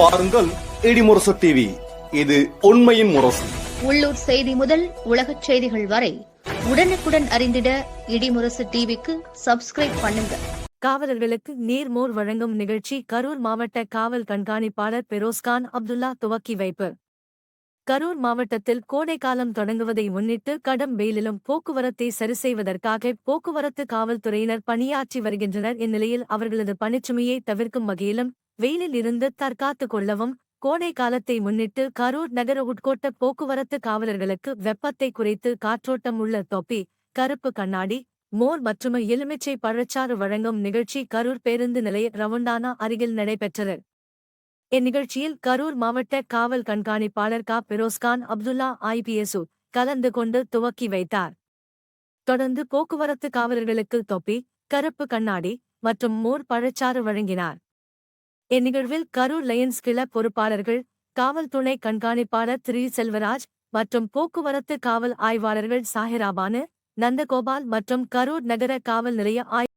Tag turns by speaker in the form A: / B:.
A: பாருங்கள் இடிமுரசு டிவி இது உண்மையின் முரசு.
B: உள்ளூர் செய்தி முதல் உலகச் செய்திகள் வரை உடனுக்குடன் அறிந்திட இடிமுரசு டிவிக்கு சப்ஸ்கிரைப் பண்ணுங்க.
C: காவலர்களுக்கு நீர்மோர் வழங்கும் நிகழ்ச்சி கரூர் மாவட்ட காவல் கண்காணிப்பாளர் பெரோஸ்கான் அப்துல்லா துவக்கி வைப்பு. கரூர் மாவட்டத்தில் கோடைக்காலம் தொடங்குவதை முன்னிட்டு கடும் வெயிலிலும் போக்குவரத்தை சரிசெய்வதற்காக போக்குவரத்து காவல்துறையினர் பணியாற்றி வருகின்றனர். இந்நிலையில் அவர்களது பணிச்சுமையை தவிர்க்கும் வகையிலும் வெயிலில் இருந்து தற்காத்துக் கொள்ளவும் கோடை காலத்தை முன்னிட்டு கரூர் நகர உட்கோட்ட போக்குவரத்து காவலர்களுக்கு வெப்பத்தை குறைத்து காற்றோட்டம் உள்ள தொப்பி கருப்பு கண்ணாடி மோர் மற்றும் எலுமிச்சை பழச்சாறு வழங்கும் நிகழ்ச்சி கரூர் பேருந்து நிலைய ரவுண்டானா அருகில் நடைபெற்றது. இந்நிகழ்ச்சியில் கரூர் மாவட்ட காவல் கண்காணிப்பாளர் கா. பெரோஸ்கான் அப்துல்லா ஐபிஎஸ்ஓ கலந்து கொண்டு துவக்கி வைத்தார். தொடர்ந்து போக்குவரத்து காவலர்களுக்கு தொப்பி கருப்பு கண்ணாடி மற்றும் மோர் பழச்சாறு வழங்கினார். இந்நிகழ்வில் கரூர் லயன்ஸ் கிள பொறுப்பாளர்கள் காவல்துணை கண்காணிப்பாளர் திரு செல்வராஜ் மற்றும் போக்குவரத்து காவல் ஆய்வாளர்கள் சாஹிராபானு நந்தகோபால் மற்றும் கரூர் நகர காவல் நிலைய ஆய்